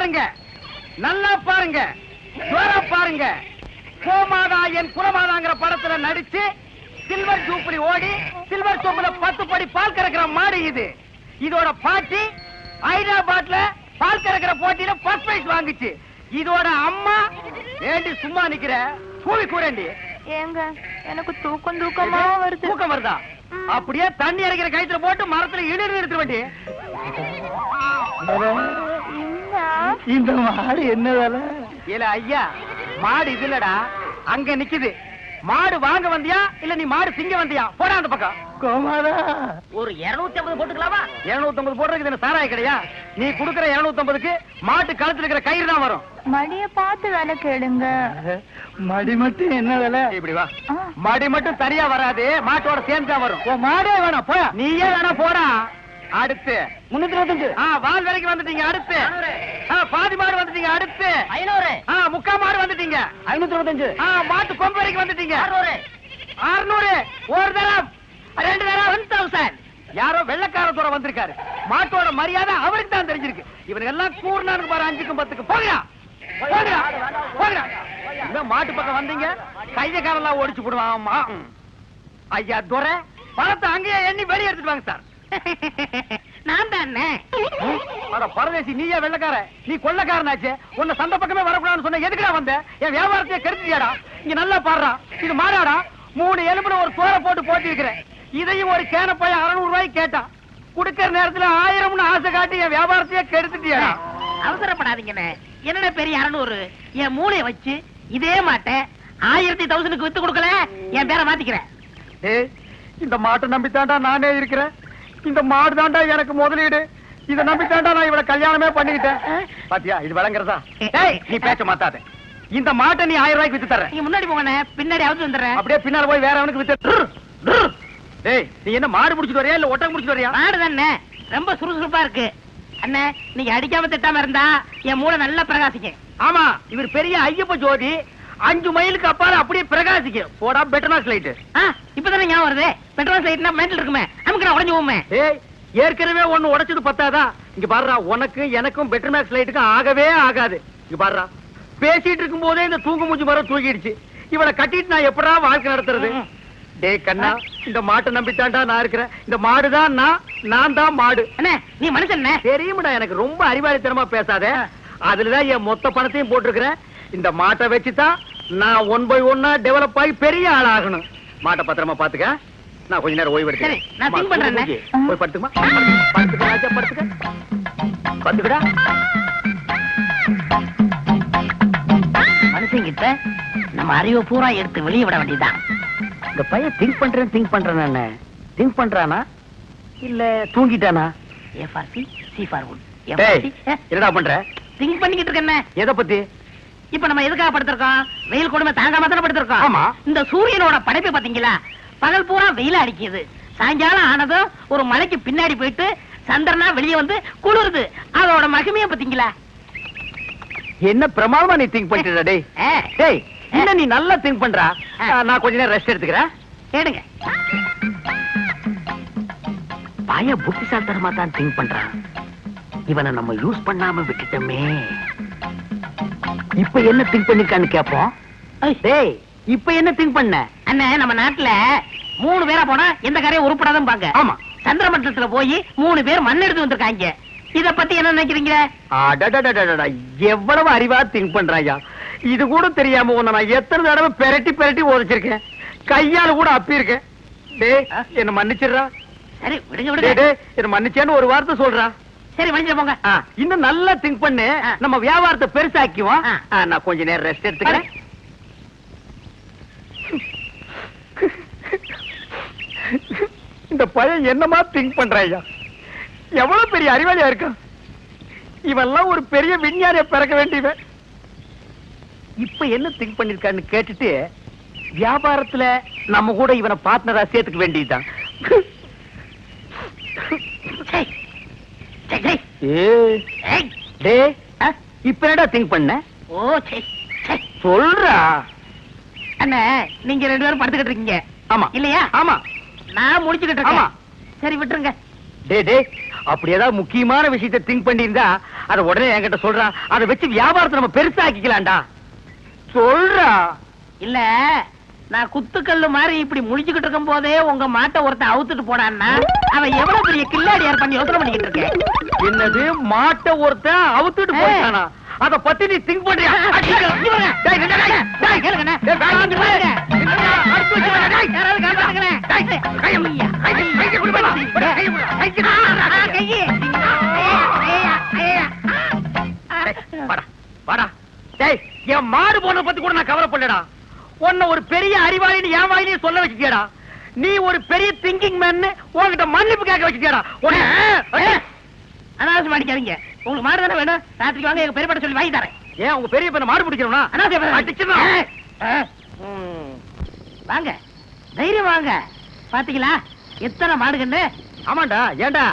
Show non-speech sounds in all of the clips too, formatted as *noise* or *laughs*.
பாருங்க. நல்லா பாருங்க. பாருங்க. கோமாதா என் குலமாதாங்கிற படத்துல நடிச்சு சில்வர் ஜூப்ளி ஓடி சில்வர் சோப்புல பத்து படி பால் கறக்கிற மாடு இது. இதோட பாட்டி ஹைதராபாத்ல பால் கறக்கிற போட்டியில ஃபர்ஸ்ட் பிரைஸ் வாங்குச்சு. இதோட அம்மா ஏண்டி சும்மா நிக்கிற? கூவி கூறேண்டி. ஏங்க எனக்கு தூக்கம் தூக்கமா வருது. தூக்கம் வருதா? அப்படியே தண்ணி இறக்கிற கயித்துல போட்டு மரத்துல இழுத்து நிறுத்த வேண்டி என்ன இந்த மாடு என்ன வேலை? இல்ல ஐயா மாடு இது இல்லடா. அங்க நிக்குது. மாடு வாங்க வந்தியா? இல்ல நீ மாடு திங்க வந்தியா? போடா அந்த பக்கம். கோமாதா. ஒரு இருநூத்தி ஐம்பது போட்டுக்கலாமா? இருநூத்தி ஐம்பது போடுறதுக்கு இது சாராய கிடையா? நீ குடுக்கற இருநூத்தி ஐம்பதுக்கு மாட்டு கழுத்துல இருக்கிற கயிறு தான் வரும். மடிய பார்த்து வேலை கேளுங்க. மடி மட்டும் என்ன வேலை? இப்படி வா. மடி மட்டும் சரியா வராது மாட்டோட சேர்ந்து தான் வரும். உன் மாடே வேணாம் போயா நீயே வேணா போடா. அடுத்து. முன்னூத்தி இருபத்தஞ்சு. ஆ வால் வரைக்கும் வந்துட்டீங்க அடுத்து. பாதி மாடு வந்துட்டீங்க அடுத்து. ஐநூறு. முக்கா மாடு வந்துட்டீங்க. ஐநூத்தி இருபத்தஞ்சு. மாட்டு கொம்பு வரைக்கும் வந்துட்டீங்க. அறுநூறு. அறுநூறு. ஒரு தரம். ரெண்டு தரம். ஒன் தௌசண்ட் யாரோ வெள்ளக்கார தூரம் வந்திருக்காரு. மாட்டோட மரியாதை அவருக்கு தான் தெரிஞ்சிருக்கு. இவனுக்கு எல்லாம் கூர்னானுக்கு பாரு அஞ்சுக்கும் பத்துக்கு போகிறா போகிறா போகிறா இந்த மாட்டு பக்கம் வந்தீங்க? கைய காலெல்லாம் ஓடிச்சு போடுவான். ஐயா துரை. பணத்தை அங்கேயே எண்ணி வெளியே எடுத்துட்டு வாங்க சார். *laughs* நான் தானே? அட பரதேசி நீயே வெள்ளக்கார? நீ கொள்ளக்காரனாச்சே? உன்னை சந்த பக்கமே வரக்கூடாதுன்னு சொன்ன எதுக்குடா வந்த? என் வியாபாரத்தையே கெடுத்தியாடா இங்க நல்லா பாடுறா. இது மாடாடா மூணு எலும்புல ஒரு சோற போட்டு போட்டி இருக்கிறேன் இதையும் ஒரு கேன போய் அறுநூறு ரூபாய்க்கு கேட்டான் குடுக்கற நேரத்துல ஆயிரம்னு ஆசை காட்டி என் வியாபாரத்தையே கெடுத்துட்டியாடா. அவசரப்படாதீங்கண்ணே. என்னடா பெரிய அறநூறு? என் மூளைய வச்சு இதே மாட்டேன் ஆயிரத்தி தௌசண்ட்க்கு வித்து கொடுக்கல? என் பேரை மாத்திக்கிறேன். இந்த மாட்டை நம்பித்தாண்டா நானே இருக்கிறேன். இந்த மாடு தாண்டா எனக்கு முதலீடு. இத நம்பித்தாண்டா நான் இவள கல்யாணமே பண்ணிக்கிட்டேன். பாத்தியா இது விளங்குறதா? நீ பேச்ச மாத்தாத. இந்த மாட்டை நீ ஆயிரம் ரூபாய்க்கு வித்து தர்றேன். முன்னாடி போங்கண்ணே பின்னாடி அவுத்து வந்துடுறேன். அப்படியே பின்னால போய் வேற அவனுக்கு வித்து. டேய் நீ என்ன மாடு முடிச்சிட்டு வரியா இல்ல ஒட்டகம் முடிச்சிட்டு வரியா? மாடு தானே ரொம்ப சுறுசுறுப்பா இருக்கு. அண்ணே நீங்க அடிக்காம திட்டாம இருந்தா என் மூளை நல்லா பிரகாசிக்கும். ஆமா இவர் பெரிய ஐயப்ப ஜோதி. அஞ்சு மைலுக்கு அப்பால அப்படியே பிரகாசிக்கும். போடா பெட்டர்னாஸ் லைட் இப்பதானே ஞாபகம் வருது. பெட்ரோல் சைட்னா மெண்டல் இருக்குமே. நமக்கு உடஞ்சு போமே ஏற்கனவே ஒண்ணு உடைச்சது பத்தாதா? இங்க பாருடா உனக்கு எனக்கும் பெட்டர்மேக்ஸ் லைட்டுக்கும் ஆகவே ஆகாது. இங்க பாருடா பேசிட்டு இருக்கும் போதே இந்த தூங்கு மூஞ்சி மரம் தூக்கிடுச்சு இவளை கட்டிட்டு நான் எப்படா வாழ்க்கை நடத்துறது. டேய் கண்ணா இந்த மாட்டை நம்பித்தாண்டா நான் இருக்கிறேன். இந்த மாடுதான் நான் நான் தான் மாடு. அண்ணே நீ மனுஷன் தெரியுமாடா எனக்கு ரொம்ப அறிவாளித்தனமா பேசாத. அதுலதான் என் மொத்த பணத்தையும் போட்டிருக்கிறேன். இந்த மாட்டை வச்சுதான் நான் ஒன் பை ஒன்னா டெவலப் ஆகி பெரிய ஆளாகணும். மாட்டை பத்திரமா பாத்துக்க. நான் கொஞ்ச நேரம் ஓய்வு சரி, நான் பண்றேன். போய் படுத்துமா? படுத்துக்க ராஜா படுத்துக்க. படுத்துக்கடா. மனுஷங்கிட்ட நம்ம அறிவை பூரா எடுத்து வெளியே விட வேண்டியதுதான். இந்த பையன் திங்க் பண்றேன் திங்க் பண்றேன் திங்க் பண்றானா? இல்ல தூங்கிட்டானா? A for C C for என்னடா பண்ற? திங்க் பண்ணிக்கிட்டு இருக்கேன் எதை பத்தி? இப்ப நம்ம எதுக்காக படுத்திருக்கோம்? வெயில் கொடுமை தாங்காம தானே படுத்திருக்கோம்? ஆமா. இந்த சூரியனோட படைப்பு பாத்தீங்களா பகல் பூரா வெயில் அடிக்குது. சாயங்காலம் ஆனதும் ஒரு மலைக்கு பின்னாடி போயிட்டு சந்திரனா வெளியே வந்து குளிருது. அதோட மகிமைய பாத்தீங்களா என்ன பிரமாதமா நீ திங்க் பண்ணிட்டு டேய்? *laughs* டேய் என்ன நீ நல்லா திங்க் பண்றா? நான் கொஞ்ச நேரம் ரெஸ்ட் எடுத்துக்கிறேன். கேளுங்க. பய புத்திசாலித்தனமா தான் திங்க் பண்றான். இவனை நம்ம யூஸ் பண்ணாம விட்டுட்டோமே. இப்ப என்ன திங்க் பண்ணிருக்கான்னு கேப்போம். டேய் இப்ப என்ன திங்க் பண்ண? அண்ணே நம்ம நாட்டுல மூணு பேரா போனா எந்த காரையும் உருப்படாதான் பாங்க ஆமா. சந்திரமண்டலத்துல போய் மூணு பேர் மண் எடுத்து வந்திருக்காங்க. இத பத்தி என்ன நினைக்கிறீங்க? எவ்வளவு அறிவா திங்க் பண்றாயா? இது கூட தெரியாம உன்னை நான் எத்தனை தடவை பெரட்டி பெரட்டி உதைச்சிருக்கேன் கையால கூட அப்பியிருக்கேன் டேய் என்ன மன்னிச்சிடுறா. சரி விடுங்க விடுங்க. என்ன மன்னிச்சேன்னு ஒரு வார்த்தை சொல்றா. சரி மனுஷன் போங்க. இன்னும் நல்லா திங்க் பண்ணு. நம்ம வியாபாரத்தை பெருசாக்குவோம் நான் கொஞ்ச நேரம் ரெஸ்ட் எடுத்துக்கிறேன். இந்த பையன் என்னமா திங்க் பண்றாயா எவ்வளவு பெரிய அறிவாளியா இருக்கான். இவெல்லாம் ஒரு பெரிய விஞ்ஞானிய பிறக்க வேண்டியவன். இப்ப என்ன திங்க் பண்ணிருக்கான்னு கேட்டுட்டு வியாபாரத்துல நம்ம கூட இவனை பார்ட்னரா சேர்த்துக்க வேண்டியதுதான் சரி. சரி, சரி. ஏய் ஏய். டே? இப்ப என்னடா திங்க் பண்ண? ஓ சொல்றா. அண்ணே நீங்க ரெண்டு பேரும் படுத்துக்கிட்டு இருக்கீங்க. ஆமா. இல்லையா? ஆமா. நான் முடிச்சுக்கிட்டு ஆமா. சரி விட்டுருங்க. டே டே அப்படி ஏதாவது முக்கியமான விஷயத்தை திங்க் பண்ணியிருந்தா அத உடனே என்கிட்ட சொல்றா. அதை வச்சு வியாபாரத்தை நம்ம பெருசாக்கிக்கலாம்டா. சொல்றா. இல்ல நான் குத்துக்கல்லு மாதிரி இப்படி முழிச்சுக்கிட்டு இருக்கும் போதே உங்க மாட்டை ஒருத்தன் அவுத்துட்டு போனான்னா அவன் எவ்வளவு பெரிய கில்லாடியார் பண்ணி யோசனை பண்ணிக்கிட்டு இருக்கேன் என்னது மாட்டை ஒருத்தன் அவுத்துட்டு ஏய். போயிட்டானா? அத பத்தி நீ திங்க் பண்றியா? என் மாடு போன பத்தி கூட நான் கவலைப்படலடா. உன்னை ஒரு பெரிய அறிவாளின்னு என் வாயிலேயே சொல்ல வச்சுட்டியாடா. நீ ஒரு பெரிய திங்கிங் மேன் உன்கிட்ட மன்னிப்பு கேட்க ஐயா. அனாவசியம் அடிக்காதீங்க. உங்களுக்கு மாடு தானே வேணும்? ராத்திரிக்கு வாங்க எங்க பெரியப்பட சொல்லி வாங்கி தரேன். ஏன் உங்க பெரிய பையனை மாடு அனாவசியம் அடிச்சிடலாம். வாங்க. தைரியம் வாங்க. பாத்தீங்களா? எத்தனை மாடுகன்னு? ஆமாண்டா ஏண்டா?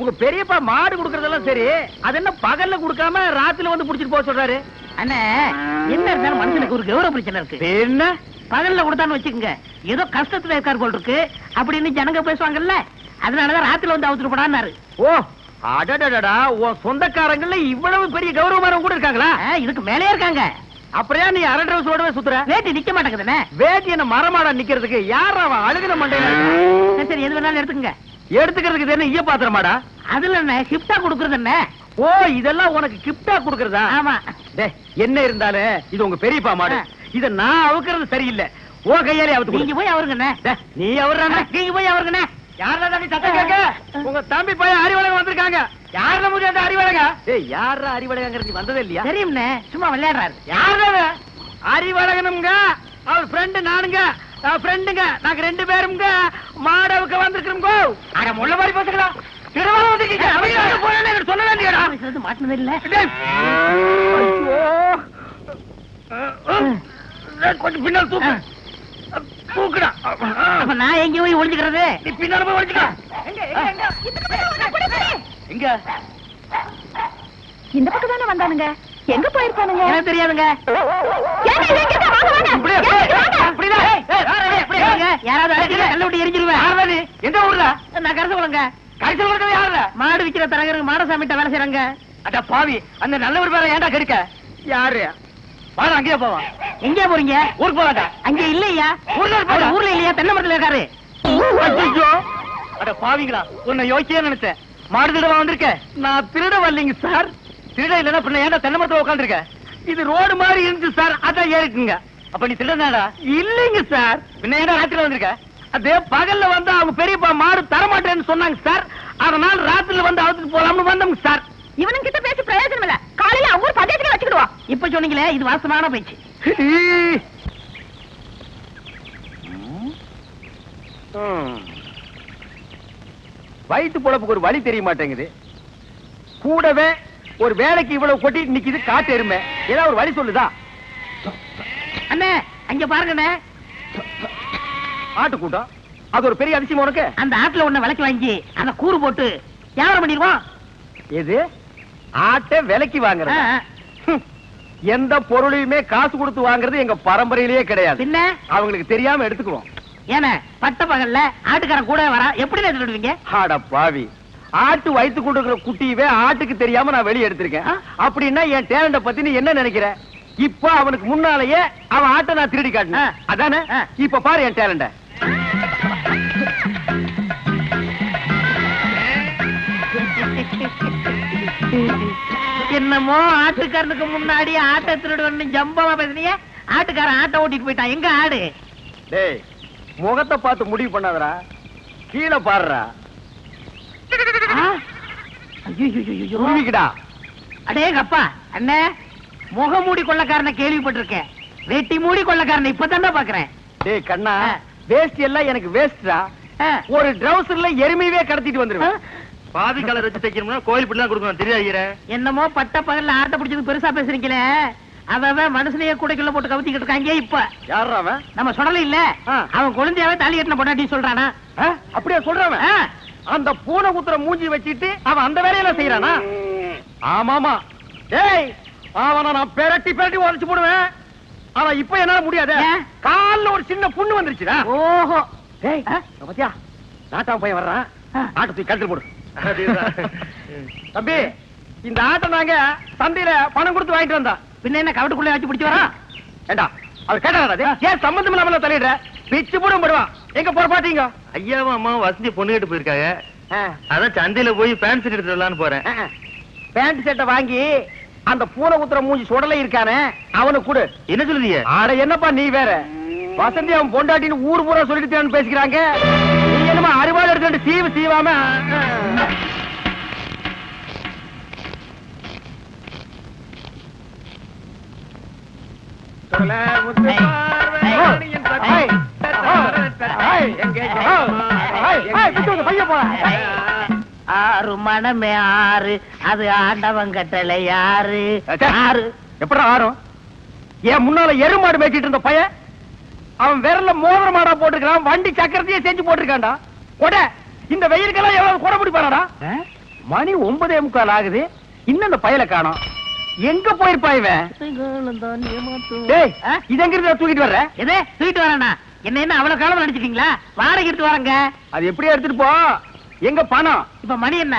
உங்க பெரியப்பா மாடு குடுக்கறதெல்லாம் சரி அது என்ன பகல்ல குடுக்காம ராத்திரில வந்து புடிச்சிட்டு போக சொல்றாரு? அண்ணே என்ன இருந்தாலும் மனுஷனுக்கு ஒரு கௌரவ பிரச்சனை இருக்கு? என்ன பகல்ல கொடுத்தான்னு வச்சுக்கோங்க. ஏதோ கஷ்டத்துல இருக்கார் போல் இருக்கு. அப்படின்னு ஜனங்க பேசுவாங்கல்ல. அதனாலதான் ராத்திரில வந்து அவுத்துட்டு போடான்னாரு ஓ அடடடடா உன் சொந்தக்காரங்கள்ல இவ்வளவு பெரிய கௌரவமானவங்க கூட இருக்காங்களா? இதுக்கு மேலே இருக்காங்க. ஏன் நீ அரை டிரஸ் சுத்துற? வேட்டி நிக்க மாட்டேங்குதுண்ணே. வேட்டி என்ன மரமாடா நிக்கிறதுக்கு? யார் அவன் அழுகின மண்டையில? சரி, எது வேணாலும் எடுத்துக்கங்க. எடுத்துக்கிறதுக்கு என்ன ஈய பாத்திரமாடா? அதுல என்ன கிஃப்டா கொடுக்கறது என்ன? ஓ இதெல்லாம் உனக்கு கிப்டா குடுக்கறதா? ஆமா. என்ன இருந்தாலும் இது உங்க பெரியப்பா மாடு. இத நான் அவுக்கிறது சரியில்லை. ஓ கையாலே அவுத்து நீங்க. போய் அவருங்கண்ணே நீ அவர்றானே நீங்க போய் அவருங்கண்ணே யாரா தம்பி சத்தம் கேட்க? உங்க தம்பி பையன் அறிவழகன் வந்திருக்காங்க. யாரா முடியும் அந்த அறிவழகா ஏய் யாரா அறிவழகங்கிறது நீ வந்ததே இல்லையா? தெரியும்ண்ணே சும்மா விளையாடுறாரு. யாரா அறிவழகனுங்க அவர் ஃப்ரெண்டு நானுங்க. ஃப்ரெண்டுங்க நாங்க ரெண்டு பேருங்க. மாடவுக்கு வந்திருக்கிறோம் அட முள்ள மாதிரி பேசுங்களா மாட்டினது இல்ல கொஞ்சம் பின்னால் தூக்கு தூக்குடா அப்ப நான் எங்க போய் ஒளிஞ்சுக்கிறது நீ பின்னால போய் வச்சுக்க எங்க இந்த பக்கம் தானே வந்தானுங்க எங்க போயிருப்பானுங்க எனக்கு தெரியாதுங்க. யாராவது எரிஞ்சிருவேன்? எந்த ஊர்ல நான் கரசு குளங்க கடைசியில் இருக்கிறது யாருடா? மாடு விக்கிற தரகருக்கு மாடசாமிட்ட வேலை செய்யறாங்க. அட பாவி அந்த நல்லவர் பேரை ஏன்டா கெடுக்க? யாரு? வாடா அங்கேயே போவான் எங்க போறீங்க? ஊருக்கு போவாடா அங்க இல்லையா? ஊர்ல இருப்பாரா? ஊர்ல இல்லையா? தென்னை மரத்துல இருக்காரு. அட பாவிங்களா உன்னை யோசிச்சே நினைச்சேன். மாடு திருட வந்திருக்க? நான் திருட வரலைங்க சார். திருட இல்லைன்னா பின்ன ஏன்டா தென்னை மரத்துல உட்காந்துருக்க இது ரோடு மாதிரி இருந்துச்சு சார். அதான் ஏறிக்குங்க அப்ப நீ திருடனாடா? இல்லைங்க சார். பின்ன ஏன்டா ராத்திரில வந்திருக்க? அதே பகல்ல வந்து அவங்க பெரியப்பா மாடு தரமாட்டேன்னு சொன்னாங்க சார் அதனால ராத்திரில வந்து அவுத்துட்டு போலாம்னு வந்தோங்க சார் இவனுங்க கிட்ட பேசி பிரயோஜனம் இல்ல. காலையில அவங்க ஊர் பஞ்சாயத்துக்கு வச்சுக்கிடுவோம் இப்ப சொன்னீங்களே இது வாசமான பேச்சு. வயிற்று பொழப்புக்கு ஒரு வழி தெரிய மாட்டேங்குது கூடவே ஒரு வேலைக்கு இவ்வளவு கொட்டிட்டு நிக்குது காட்டு எருமை. ஏதாவது ஒரு வழி சொல்லுதா? அண்ணே அங்க பாருங்கண்ணே. ஆட்டு கூட்டம் அது ஒரு பெரிய அதிசயம் உனக்கு? அந்த ஆட்டுல ஒண்ணு விலைக்கு வாங்கி அந்த கூறு போட்டு வியாபாரம் பண்ணிடுவோம். எது? ஆட்டை விலைக்கு. ஹம். எந்த பொருளையுமே காசு கொடுத்து வாங்குறது எங்க பரம்பரையிலேயே கிடையாது. பின்ன? அவங்களுக்கு தெரியாம எடுத்துக்குவோம். ஏன பட்ட பகல்ல ஆட்டுக்காரன் கூட வரா எப்படி எடுத்துடுவீங்க ஆட பாவி. ஆட்டு வயித்து கொடுக்கிற குட்டியவே ஆட்டுக்கு தெரியாம நான் வெளியே எடுத்திருக்கேன்? அப்படின்னா என் டேலண்ட பத்தி நீ என்ன நினைக்கிற? இப்ப அவனுக்கு முன்னாலேயே அவன் ஆட்டை நான் திருடி காட்டினேன். அதானே. இப்ப பாரு என் டேலண்ட என்னமோ ஆட்டுக்காரனுக்கு முன்னாடி ஆட்டை திருடுவன்னு ஜம்பமா பேசுனீங்க? ஆட்டுக்காரன் ஆட்டை ஓட்டிட்டு போயிட்டான். எங்க ஆடு? டேய் முகத்தை பார்த்து முடிவு பண்ணாதடா. கீழே. உருவிக்கிடா அடேங்கப்பா அண்ணே முகமூடி கொள்ளக்காரனை கேள்விப்பட்டிருக்கேன். வெட்டி மூடி கொள்ளக்காரனை இப்பதானே பாக்குறேன். டேய் கண்ணா ஆ. வேஸ்ட் எல்லாம் எனக்கு வேஸ்டா. ஒரு ட்ரௌசர்ல எருமையவே கடத்திட்டு வந்துருவேன்? பாதி கலர் வச்சு தைக்கணும்னா கோயில் பிள்ளை கொடுக்கணும். தெரியாது என்னமோ பட்ட பகல்ல ஆட்டை பிடிச்சது பெருசா பேசுறீங்களே. அவன் மனுஷனையே கூடைக்குள்ள போட்டு கவுத்திக்கிட்டு இருக்காங்க இப்ப. யாரா அவன்? நம்ம சொல்லல இல்ல. அவன் குழந்தையாவே தாலி கட்டின பொண்டாட்டி சொல்றானா? அப்படியா சொல்றான் ஆ. அந்த பூனை குத்துற மூஞ்சி வச்சிட்டு அவன் அந்த வேலையில செய்யறானா ஆமாமா. டேய் அவனை நான் பெரட்டி பெரட்டி உடைச்சு போடுவேன். ஆனா இப்ப என்னால முடியாது? கால்ல ஒரு சின்ன புண்ணு வந்துருச்சுடா. ஓஹோ? இங்க பாத்தியா? நாட்டாம பையன் வர்றான். ஆ. ஆட்டை தூக்கி கழுத்து போடு. தம்பி இந்த ஆட்டை நாங்க சந்தையில பணம் கொடுத்து வாங்கிட்டு வந்தோம். பின்ன என்ன கவட்டுக்குள்ளே வச்சு பிடிச்சு வரோம் ஏண்டா அவர் கேட்டாரா ஏன் சம்பந்தம் இல்லாம தலையிடுற பிச்சு போடும் போடுவான். எங்க போற பாத்தீங்க ஐயாவும் அம்மாவும் வசந்தி பொண்ணு கேட்டு போயிருக்காங்க. அதான் சந்தையில போய் பேண்ட் செட் எடுத்துட்டு வரலான்னு போறேன். பேண்ட் செட்டை வாங்கி அந்த பூனை குத்துற மூஞ்சி சுடலை இருக்கானே அவனுக்கு கொடு. என்ன சொல்லுதீங்க? ஆட என்னப்பா நீ வேற? வசந்தி அவன் பொண்டாட்டின்னு ஊர் பூரா சொல்லிட்டு பேசிக்கிறாங்க. அறிவாள் எடுத்துட்டு சீவு சீவாம ஆறு மனமே ஆறு அது ஆண்டவன் கட்டளை யாரு ஆறு. எப்படா ஆறும்? ஏன் முன்னால எருமாடு மேய்ச்சிட்டு இருந்த பையன் அவன் விரல்ல மோதிர மாடா போட்டிருக்கான் வண்டி சக்கரத்தையே செஞ்சு போட்டிருக்கான்டா. கொட. இந்த வெயிலுக்கெல்லாம் எவ்வளவு கொடை பிடிப்பானடா? மணி ஒன்பதே முக்கால் ஆகுது. இன்னும் அந்த பயலை காணோம். எங்க போயிருப்பா இவன்? டேய்? இது எங்க இருந்து தூக்கிட்டு வர்ற? எதே தூக்கிட்டு வரேண்ணா என்ன என்ன அவ்வளவு காலம் நினைச்சிட்டீங்களா வாடகை எடுத்து வரேங்க. அது எப்படியே எடுத்துட்டு போ. எங்க பணம்? இப்ப மணி என்ன?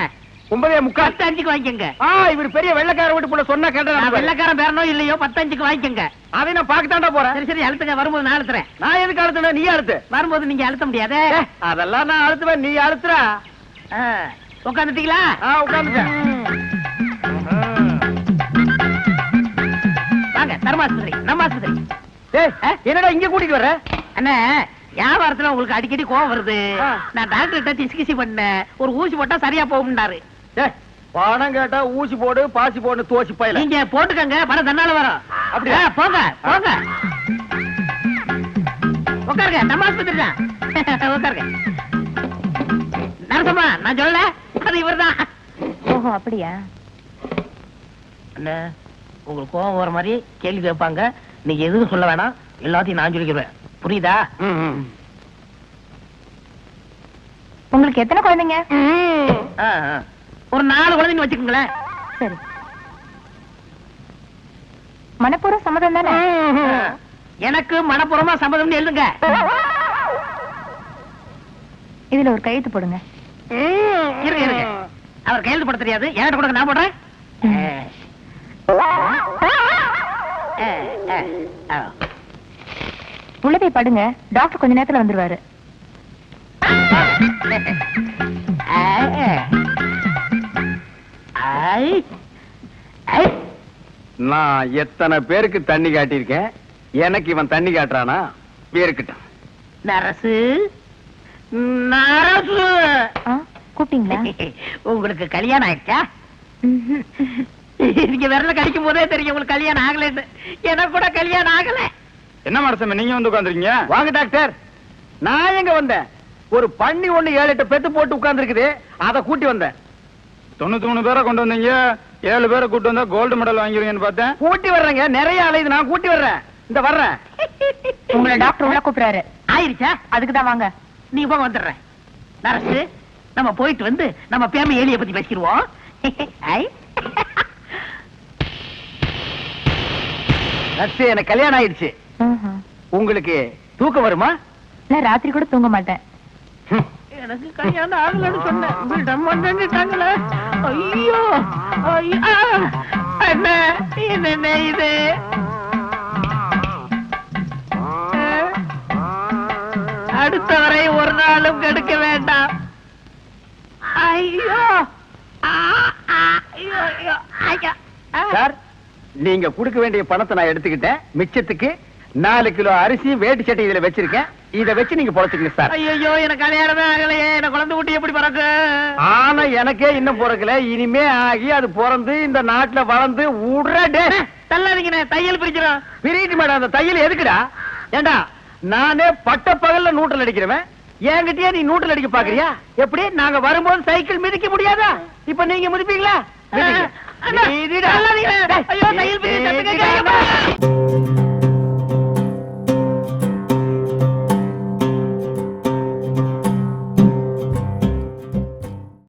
ஒன்பதே முக்கால். பத்து அஞ்சுக்கு வாங்கிக்கங்க. ஆ இவர் பெரிய வெள்ளக்கார வீட்டு போல சொன்னா கேட்டா வெள்ளக்காரன் பேரனோ இல்லையோ பத்து அஞ்சுக்கு வாங்கிக்கங்க. அதை நான் பாக்கத்தாண்டா போறேன். சரி சரி அழுத்துங்க. வரும்போது நான் அழுத்துறேன். நான் எதுக்கு அழுத்துன? நீ அழுத்து. வரும்போது நீங்க அழுத்த முடியாதே? அதெல்லாம் நான் அழுத்துவேன். நீ அழுத்துற. உட்காந்துட்டீங்களா ஆ உட்காந்துட்டேன் வாங்க தர்மாஸ்பத்திரி நம்ம ஆஸ்பத்திரி என்னடா இங்க கூட்டிட்டு வர்ற? அண்ணே வியாபாரத்துல உங்களுக்கு அடிக்கடி கோவம் வருது. நான் டாக்டர் கிட்ட கிசி கிசி பண்ணேன். ஒரு ஊசி போட்டா சரியா போகும்னாரு. பணம் கேட்டா ஊசி போடு பாசி போடு தோசி பையில. நீங்க போட்டுக்கங்க பணம் தன்னால வரும். அப்படியா? போங்க போங்க. உட்காருங்க நம்ம ஆஸ்பத்திரி தான். *laughs* உட்காருங்க. நரசம்மா நான் சொல்லல அது இவர்தான். ஓஹோ அப்படியா? அண்ணே உங்களுக்கு கோவம் வர மாதிரி கேள்வி கேட்பாங்க. நீங்க எதுவும் சொல்ல வேணாம். எல்லாத்தையும் நான் சொல்லிக்கிறேன் புரியுதா. உங்களுக்கு எத்தனை குழந்தைங்க. ஒரு நாலு குழந்தைங்க வச்சுக்கோங்களேன். சரி. மனப்பூர்வ சம்மதம் தானே? எனக்கு மனப்பூர்வமா சம்மதம்னு எழுதுங்க. இதுல ஒரு கையெழுத்து போடுங்க. இருங்க இருங்க. அவர் கையெழுத்து போட தெரியாது. என்கிட்ட கொடுங்க நான் போடுறேன். ஆ, ஆ, ஆ. உள்ள போய் படுங்க. டாக்டர் கொஞ்ச நேரத்துல வந்துருவாரு. நான் எத்தனை பேருக்கு தண்ணி காட்டியிருக்கேன்? எனக்கு இவன் தண்ணி காட்டுறானா? இருக்கட்டும் நரசு. நரசு. கூப்பிட்டீங்களா? *laughs* உங்களுக்கு கல்யாணம் ஆயிடுச்சா. *laughs* நீங்க விரல கடிக்கும் போதே தெரியும் உங்களுக்கு கல்யாணம் ஆகலைன்னு. எனக்கு கூட கல்யாணம் ஆகல. என்ன மரசம் நீங்க வந்து உட்காந்துருக்கீங்க வாங்க டாக்டர். நான் எங்க வந்தேன்? ஒரு பண்ணி ஒண்ணு ஏழு எட்டு பெத்து போட்டு உட்கார்ந்து அதை கூட்டி வந்தேன். தொண்ணூத்தி மூணு பேரை கொண்டு வந்தீங்க. ஏழு பேரை கூட்டு வந்தா கோல்டு மெடல் வாங்கிருவீங்கன்னு பார்த்தேன். கூட்டி வர்றேங்க. நிறைய அலையுது நான் கூட்டி வர்றேன். இந்த வர்றேன். *laughs* உங்களை டாக்டர் உள்ள கூப்பிடுறாரு. ஆயிருச்சா? அதுக்கு தான் வாங்க. நீ போக வந்துடுறேன். நரசு நம்ம போயிட்டு வந்து நம்ம பேம ஏலிய பத்தி பேசிடுவோம் *laughs* ஐ. *laughs* நர்ஸு, எனக்கு கல்யாணம் ஆயிடுச்சு. உங்களுக்கு தூக்கம் வருமா? நான் ராத்திரி கூட தூங்க மாட்டேன். எனக்கு கல்யாணம் ஆகலன்னு சொன்னேன். விட வந்துட்டாங்களே. ஐயோ. ஐயோ என்ன இது? அடுத்த வரை ஒரு நாளும் கெடுக்க வேண்டாம். ஐயோ. சார் நீங்க கொடுக்க வேண்டிய பணத்தை நான் எடுத்துக்கிட்டேன். மிச்சத்துக்கு நாலு கிலோ அரிசி வேட்டு சட்டை இதுல வச்சிருக்கேன். இத வச்சு நீங்க பொழைச்சுக்கங்க சார். ஐயோ எனக்கு கல்யாணமே ஆகலையே. எனக்கு குழந்தை குட்டி எப்படி பிறக்கு? ஆனா எனக்கே இன்னும் பிறக்கல. இனிமே ஆகி அது பிறந்து இந்த நாட்டுல வளர்ந்து உடனே தள்ளாதீங்கண்ணே. தையல் பிரிச்சிடும் பிரிட்டு மேடம். அந்த தையல் எதுக்குடா? ஏண்டா நானே பட்ட பகல்ல நூற்றல் அடிக்கிறவன். என்கிட்டயே நீ நூற்றல் அடிக்க பாக்குறியா? எப்படி? நாங்க வரும்போது சைக்கிள் மிதிக்க முடியாதா? இப்ப நீங்க மிதிப்பீங்களா? மிதிங்க. அண்ணா,